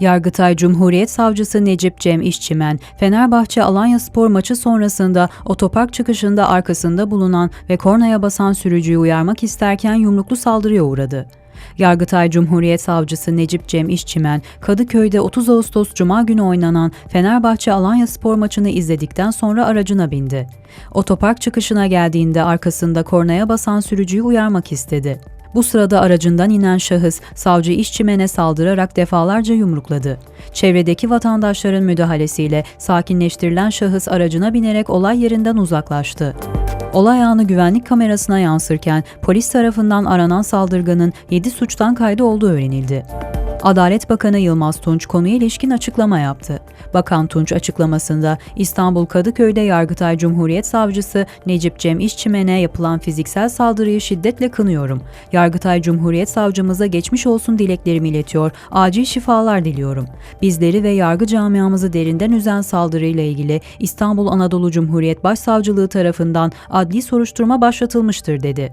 Yargıtay Cumhuriyet Savcısı Necip Cem İşçimen, Fenerbahçe Alanya Spor maçı sonrasında otopark çıkışında arkasında bulunan ve kornaya basan sürücüyü uyarmak isterken yumruklu saldırıya uğradı. Yargıtay Cumhuriyet Savcısı Necip Cem İşçimen, Kadıköy'de 30 Ağustos Cuma günü oynanan Fenerbahçe Alanya Spor maçını izledikten sonra aracına bindi. Otopark çıkışına geldiğinde arkasında kornaya basan sürücüyü uyarmak istedi. Bu sırada aracından inen şahıs savcı işçimene saldırarak defalarca yumrukladı. Çevredeki vatandaşların müdahalesiyle sakinleştirilen şahıs aracına binerek olay yerinden uzaklaştı. Olay anı güvenlik kamerasına yansırken polis tarafından aranan saldırganın 7 suçtan kaydı olduğu öğrenildi. Adalet Bakanı Yılmaz Tunç konuya ilişkin açıklama yaptı. Bakan Tunç açıklamasında İstanbul Kadıköy'de Yargıtay Cumhuriyet Savcısı Necip Cem İşçimen'e yapılan fiziksel saldırıyı şiddetle kınıyorum. Yargıtay Cumhuriyet Savcımıza geçmiş olsun dileklerimi iletiyor, acil şifalar diliyorum. Bizleri ve yargı camiamızı derinden üzen saldırıyla ilgili İstanbul Anadolu Cumhuriyet Başsavcılığı tarafından adli soruşturma başlatılmıştır dedi.